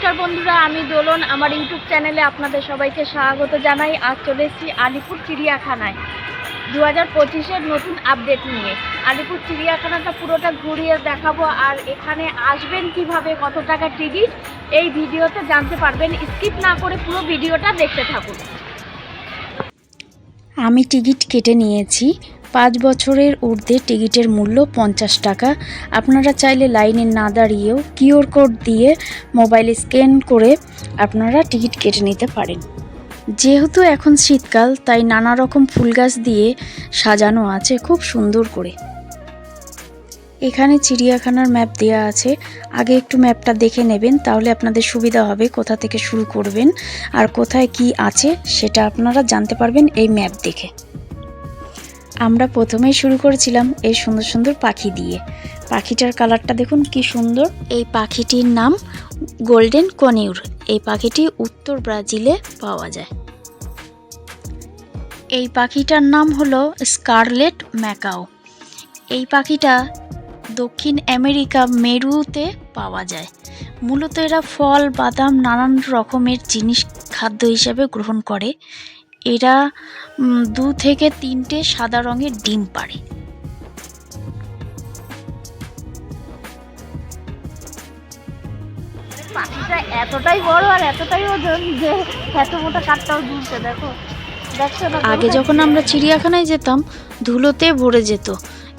নমস্কার বন্ধুরা, আমি দোলন। আমার ইউটিউব চ্যানেলে আপনাদের সবাইকে স্বাগত জানাই। আজ চলে এসেছি আলিপুর চিড়িয়াখানায়। দু হাজার পঁচিশের নতুন আপডেট নিয়ে। আলিপুর চিড়িয়াখানাটা পুরোটা ঘুরিয়ে দেখাবো। আর এখানে আসবেন কীভাবে, কত টাকা টিকিট এই ভিডিওতে জানতে পারবেন। স্কিপ না করে পুরো ভিডিওটা দেখতে থাকুন। আমি টিকিট কেটে নিয়েছি। পাঁচ বছরের ঊর্ধ্বে টিকিটের মূল্য পঞ্চাশ টাকা। আপনারা চাইলে লাইনে না দাঁড়িয়েও কিউআর কোড দিয়ে মোবাইলে স্ক্যান করে আপনারা টিকিট কেটে নিতে পারেন। যেহেতু এখন শীতকাল, তাই নানা রকম ফুল গাছ দিয়ে সাজানো আছে খুব সুন্দর করে। এখানে চিড়িয়াখানার ম্যাপ দেওয়া আছে। আগে একটু ম্যাপটা দেখে নেবেন, তাহলে আপনাদের সুবিধা হবে কোথা থেকে শুরু করবেন আর কোথায় কি আছে, সেটা আপনারা জানতে পারবেন এই ম্যাপ দেখে। আমরা প্রথমেই শুরু করেছিলাম এই সুন্দর সুন্দর পাখি দিয়ে। পাখিটার কালারটা দেখুন কি সুন্দর। এই পাখিটির নাম গোল্ডেন কনিউর। এই পাখিটি উত্তর ব্রাজিলে পাওয়া যায়। এই পাখিটার নাম হলো স্কারলেট ম্যাকাও। এই পাখিটা দক্ষিণ আমেরিকা মেরুতে পাওয়া যায়। মূলত এরা ফল, বাদাম, নানান রকমের জিনিস খাদ্য হিসেবে গ্রহণ করে। এরা দু থেকে তিনটে সাদা রঙের ডিম পাড়ে। পাখিটা এতটাই বড় আর এতটাই ওজন যে এত মোটা কাঠটাও ঝুলছে দেখো। আগে যখন আমরা চিড়িয়াখানায় যেতাম ধুলোতে ভরে যেত।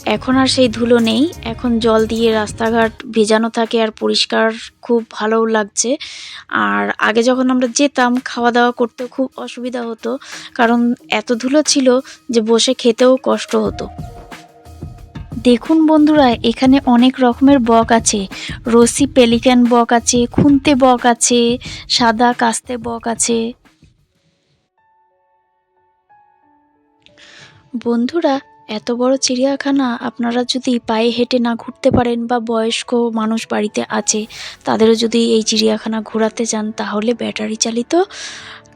এখন আর সেই ধুলো নেই। এখন জল দিয়ে রাস্তাঘাট ভেজানো থাকে আর পরিষ্কার খুব ভালোও লাগছে। আর আগে যখন আমরা যেতাম খাওয়া দাওয়া করতে খুব অসুবিধা হতো। কারণ এত ধুলো ছিল যে বসে খেতেও কষ্ট হতো। দেখুন বন্ধুরা, এখানে অনেক রকমের বক আছে। রসি পেলিক্যান বক আছে, খুন্তে বক আছে, সাদা কাস্তে বক আছে। বন্ধুরা এত বড় চিড়িয়াখানা, আপনারা যদি পায়ে হেঁটে না ঘুরতে পারেন বা বয়স্ক মানুষ বাড়িতে আছে, তাদেরও যদি এই চিড়িয়াখানা ঘোরাতে চান তাহলে ব্যাটারি চালিত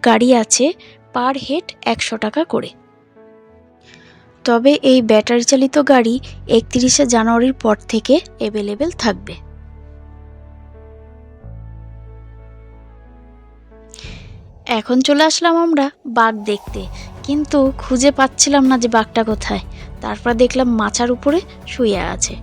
গাড়ি আছে, পার হেড একশো টাকা করে। তবে এই ব্যাটারি চালিত গাড়ি একত্রিশে জানুয়ারির পর থেকে অ্যাভেলেবেল থাকবে। এখন চলে আসলাম আমরা বাঘ দেখতে। কিন্তু খুঁজে পাচ্ছিলাম না যে বাঘটা কোথায়। তারপর দেখলাম মাচার উপরে শুয়ে আছে।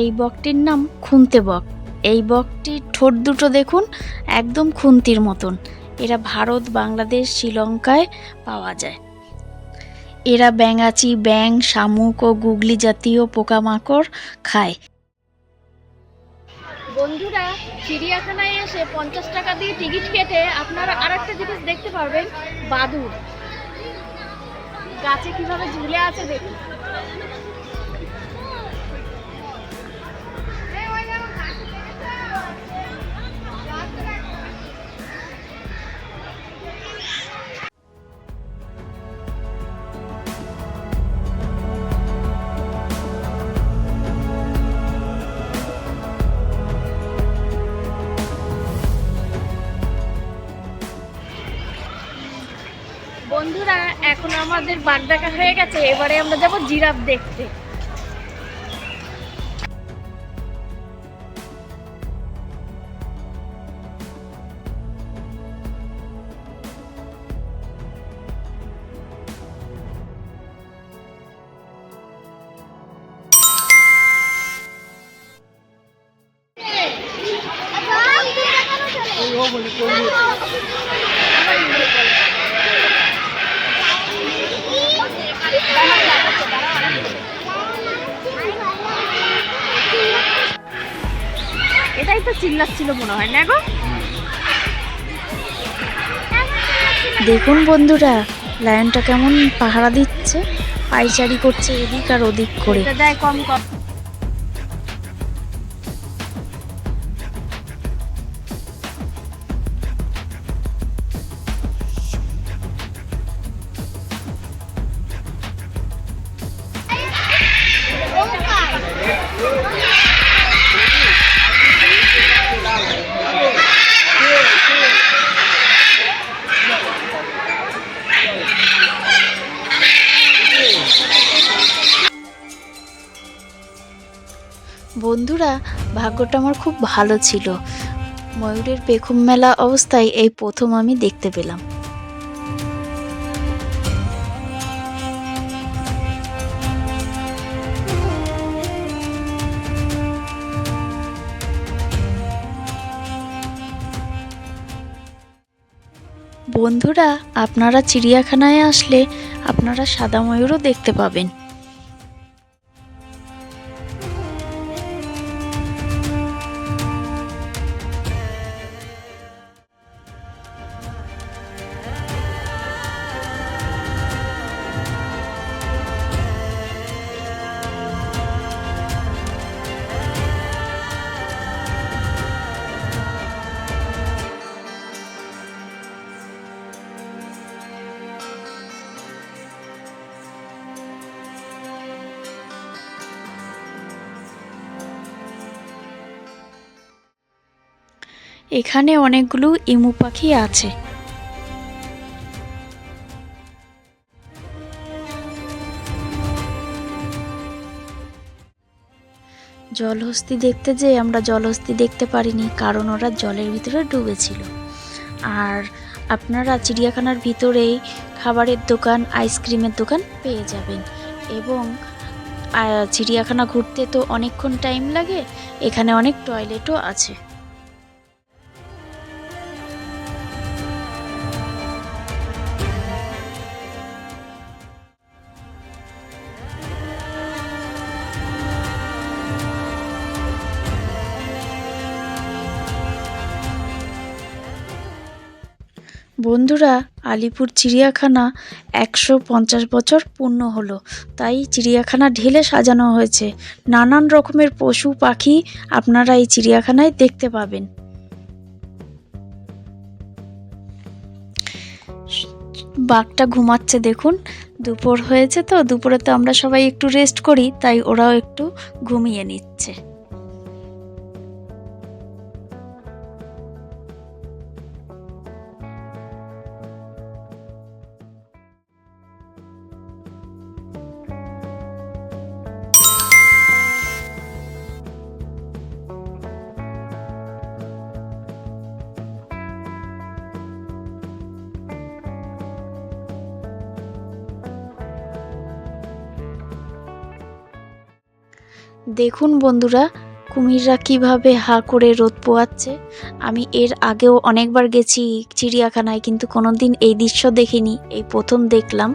এই বকটির নাম খুন্তে বক। এই বকটির ঠোঁট দুটো দেখুন, একদম খুন্তির মতন। এরা ভারত, বাংলাদেশ, শ্রীলঙ্কায় পাওয়া যায়। এরা ব্যাঙাচি ব্যাং শামুক ও গুগলি জাতীয় পোকামাকড় খায়। বন্ধুরা, চিড়িয়াখানায় এসে পঞ্চাশ টাকা দিয়ে টিকিট কেটে আপনারা আর একটা জিনিস দেখতে পারবেন বাদুর গাছে কীভাবে ঝুলে আছে দেখুন। এখন আমাদের বাঘ দেখা হয়ে গেছে এবারে আমরা যাব জিরাফ দেখতে। এটাই তো চিল্লাচ্ছিল মনে হয় না গো? দেখুন বন্ধুরা লায়নটা কেমন পাহারা দিচ্ছে পাইচারি করছে এদিক আর ওদিক করে। দেয় কম কম। ভাগ্যটা আমার খুব ভালো ছিল। ময়ূরের পেখম মেলা অবস্থায় এই প্রথম আমি দেখতে পেলাম। বন্ধুরা, আপনারা চিড়িয়াখানায় আসলে আপনারা সাদা ময়ূরও দেখতে পাবেন। এখানে অনেকগুলো ইমু পাখি আছে। জলহস্তি দেখতে যেয়ে আমরা জলহস্তি দেখতে পারিনি, কারণ ওরা জলের ভিতরে ডুবেছিল। আর আপনারা চিড়িয়াখানার ভিতরেই খাবারের দোকান, আইসক্রিমের দোকান পেয়ে যাবেন। এবং চিড়িয়াখানা ঘুরতে তো অনেকক্ষণ টাইম লাগে, এখানে অনেক টয়লেটও আছে। বন্ধুরা, আলিপুর চিড়িয়াখানা একশো পঞ্চাশ বছর পূর্ণ হলো। তাই চিড়িয়াখানা ঢেলে সাজানো হয়েছে। নানান রকমের পশু, পাখি আপনারা এই চিড়িয়াখানায় দেখতে পাবেন। বাঘটা ঘুমাচ্ছে দেখুন। দুপুর হয়েছে তো, দুপুরে তো আমরা সবাই একটু রেস্ট করি, তাই ওরাও একটু ঘুমিয়ে নিচ্ছে। দেখুন বন্ধুরা, কুমিররা কীভাবে হা করে রোদ পোয়াচ্ছে। আমি এর আগেও অনেকবার গেছি চিড়িয়াখানায়, কিন্তু কোনোদিন এই দৃশ্য দেখিনি, এই প্রথম দেখলাম।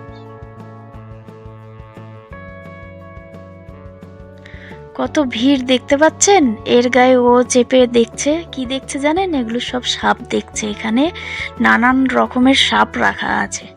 কত ভিড় দেখতে পাচ্ছেন? এর গায়ে ও চেপে দেখছে। কি দেখছে জানেন? এগুলো সব সাপ দেখছে। এখানে নানান রকমের সাপ রাখা আছে।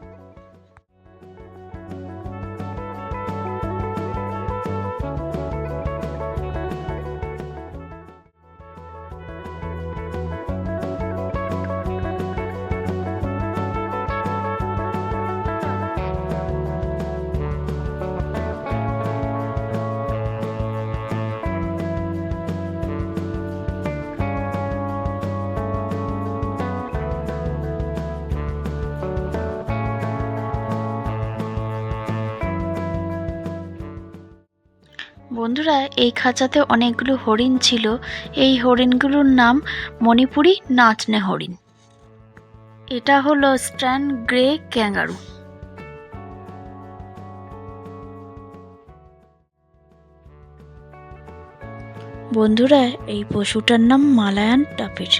বন্ধুরা, এই খাঁচাতে অনেকগুলো হরিণ ছিল। এই হরিণগুলোর নাম মণিপুরি নাচনে হরিণ। এটা হলো স্ট্যান গ্রে ক্যাঙ্গারু। বন্ধুরা, এই পশুটার নাম মালায়ান টাপের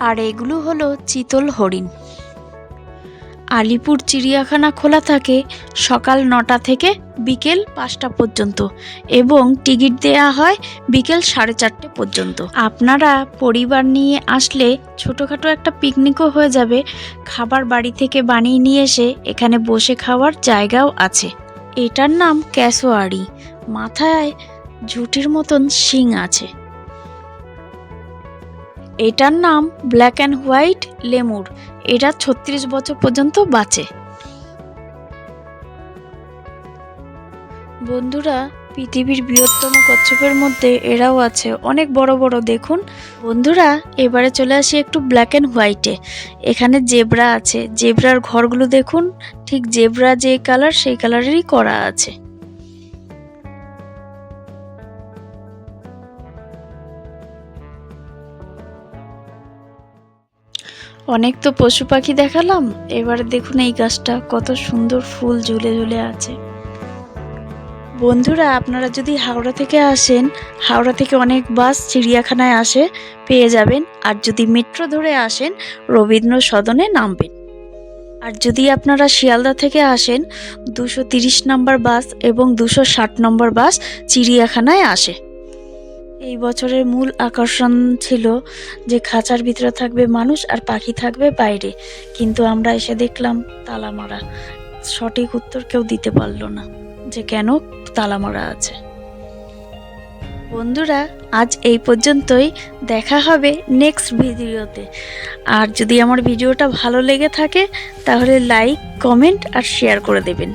আর এগুলো হলো চিতল হরিণ। আলিপুর চিড়িয়াখানা খোলা থাকে সকাল নটা থেকে বিকেল পাঁচটা পর্যন্ত এবং টিকিট দেয়া হয় বিকেল সাড়ে চারটে পর্যন্ত। আপনারা পরিবার নিয়ে আসলে ছোটোখাটো একটা পিকনিকও হয়ে যাবে। খাবার বাড়ি থেকে বানিয়ে নিয়ে এসে এখানে বসে খাওয়ার জায়গাও আছে। এটার নাম ক্যাসোয়ারি। মাথায় ঝুটির মতন শিং আছে। এটার নাম ব্ল্যাক অ্যান্ড হোয়াইট লেমুর। এরা ছত্রিশ বছর পর্যন্ত বাঁচে। বন্ধুরা, পৃথিবীর বৃহত্তম কচ্ছপের মধ্যে এরাও আছে। অনেক বড় বড়, দেখুন। বন্ধুরা, এবারে চলে আসি একটু ব্ল্যাক অ্যান্ড হোয়াইটে এখানে জেব্রা আছে। জেব্রার ঘরগুলো দেখুন। ঠিক জেব্রা যে কালার সেই কালারেরই করা আছে। অনেক তো পশু পাখি দেখালাম, এবারে দেখুন এই গাছটা, কত সুন্দর ফুল ঝুলে ঝুলে আছে। বন্ধুরা, আপনারা যদি হাওড়া থেকে আসেন, হাওড়া থেকে অনেক বাস চিড়িয়াখানায় আসে, পেয়ে যাবেন। আর যদি মেট্রো ধরে আসেন, রবীন্দ্র সদনে নামবেন। আর যদি আপনারা শিয়ালদা থেকে আসেন, দুশো তিরিশ নম্বর বাস এবং দুশো ষাট নম্বর বাস চিড়িয়াখানায় আসে। এই বছরের মূল আকর্ষণ ছিল যে খাঁচার ভিতরে থাকবে মানুষ আর পাখি থাকবে বাইরে। কিন্তু আমরা এসে দেখলাম, তালা মারা। সঠিক উত্তর কেউ দিতে পারল না যে কেন তালা মারা আছে। বন্ধুরা, আজ এই পর্যন্তই। দেখা হবে নেক্সট ভিডিওতে। আর যদি আমার ভিডিওটা ভালো লেগে থাকে, তাহলে লাইক কমেন্ট আর শেয়ার করে দেবেন।